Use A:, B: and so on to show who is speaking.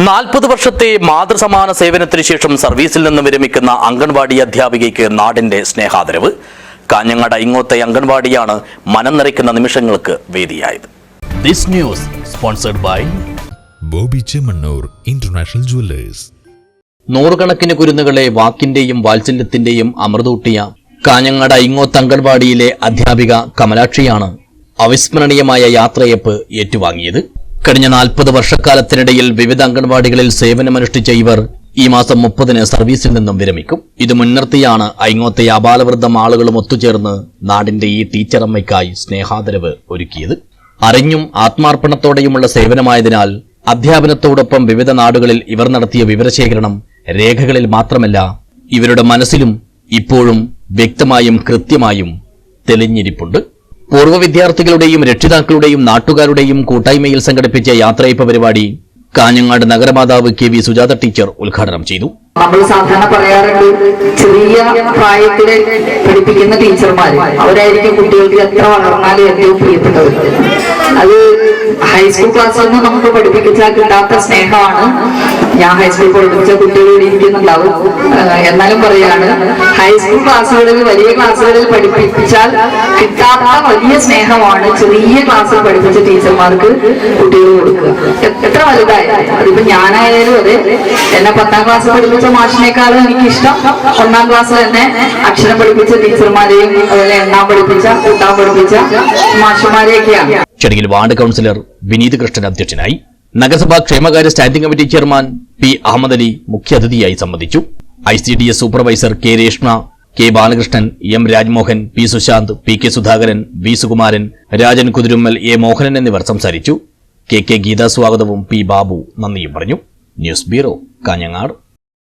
A: നാൽപ്പത് വർഷത്തെ മാതൃസമാന സേവനത്തിന് ശേഷം സർവീസിൽ നിന്ന് വിരമിക്കുന്ന അംഗൻവാടി അധ്യാപികയ്ക്ക് നാടിന്റെ സ്നേഹാദരവ്. കാഞ്ഞങ്ങാട് ഇങ്ങോത്തെ അംഗൻവാടിയാണ് മനം നിറയ്ക്കുന്ന നിമിഷങ്ങൾക്ക് വേദിയായത്. This news sponsored by
B: Bobby Chemmanur international jewellers.
A: നൂറുകണക്കിന് കുരുന്നുകളെ വാക്കിന്റെയും വാത്സല്യത്തിന്റെയും അമൃതൂട്ടിയ കാഞ്ഞങ്ങാട് ഇങ്ങോത്ത് അംഗൻവാടിയിലെ അധ്യാപിക കമലാക്ഷിയാണ് അവിസ്മരണീയമായ യാത്രയപ്പ് ഏറ്റുവാങ്ങിയത്. കഴിഞ്ഞ നാൽപ്പത് വർഷക്കാലത്തിനിടയിൽ വിവിധ അംഗൻവാടികളിൽ സേവനമനുഷ്ഠിച്ച ഇവർ ഈ മാസം മുപ്പതിന് സർവീസിൽ നിന്നും വിരമിക്കും. ഇത് മുൻനിർത്തിയാണ് ഐങ്ങോത്തെ അപാലവൃദ്ധം ആളുകളും ഒത്തുചേർന്ന് നാടിന്റെ ഈ ടീച്ചറമ്മയ്ക്കായി സ്നേഹാദരവ് ഒരുക്കിയത്. അറിഞ്ഞും ആത്മാർപ്പണത്തോടെയുമുള്ള സേവനമായതിനാൽ അധ്യാപനത്തോടൊപ്പം വിവിധ നാടുകളിൽ ഇവർ നടത്തിയ വിവരശേഖരണം രേഖകളിൽ മാത്രമല്ല ഇവരുടെ മനസ്സിലും ഇപ്പോഴും വ്യക്തമായും കൃത്യമായും തെളിഞ്ഞിരിപ്പുണ്ട്. പൂർവ വിദ്യാർത്ഥികളുടെയും രക്ഷിതാക്കളുടെയും നാട്ടുകാരുടെയും കൂട്ടായ്മയിൽ സംഘടിപ്പിച്ച യാത്രയപ്പ് പരിപാടി കാഞ്ഞങ്ങാട് നഗരമാതാവ് കെ വി സുജാത ടീച്ചർ ഉദ്ഘാടനം ചെയ്തു.
C: നമ്മൾ സാധാരണ പറയാറുണ്ട് ചെറിയ പ്രായത്തിൽ പഠിപ്പിക്കുന്ന ടീച്ചർമാർ അവരായിരിക്കും കുട്ടികൾക്ക് എത്ര വളർന്നാലും ഏറ്റവും പ്രിയപ്പെട്ടവർ. അത് ഹൈസ്കൂൾ ക്ലാസ്സിൽ നിന്ന് നമുക്ക് പഠിപ്പിച്ചാൽ കിട്ടാത്ത സ്നേഹമാണ് ഞാൻ ഹൈസ്കൂൾ പഠിപ്പിച്ച കുട്ടികളോട് ഇരിക്കുന്നുണ്ടാവും. എന്നാലും പറയാണ് ഹൈസ്കൂൾ ക്ലാസ്സുകളിൽ വലിയ ക്ലാസ്സുകളിൽ പഠിപ്പിച്ചാൽ കിട്ടാത്ത വലിയ സ്നേഹമാണ് ചെറിയ ക്ലാസ്സിൽ പഠിപ്പിച്ച ടീച്ചർമാർക്ക് കുട്ടികൾ കൊടുക്കുക. എത്ര വലുതായാലും അതിപ്പോ ഞാനായാലും അതെ. എന്നെ പത്താം ക്ലാസ് പഠിപ്പിച്ച മാഷിനേക്കാളും എനിക്കിഷ്ടം. ഒന്നാം ക്ലാസ് തന്നെ അക്ഷരം പഠിപ്പിച്ച ടീച്ചർമാരെയും അതുപോലെ എണ്ണാൻ പഠിപ്പിച്ച കൂട്ടാൻ പഠിപ്പിച്ച മാഷിമാരെയൊക്കെയാണ്.
A: ചടങ്ങിൽ വാർഡ് കൗൺസിലർ വിനീത് കൃഷ്ണൻ അധ്യക്ഷനായി നഗരസഭാ ക്ഷേമകാര്യ standing committee chairman P Ahmed Ali മുഖ്യാതിഥിയായി സംബന്ധിച്ചു. I C D S supervisor K Reshma K Balakrishnan M Rajmohan P Sushant P K Sudhakaran V Sukumaran Rajan Kuthirummal A Mohanan എന്നിവർ സംസാരിച്ചു. കെ കെ ഗീതാ സ്വാഗതവും P Babu. നന്ദിയും പറഞ്ഞു. News bureau Kanhangad.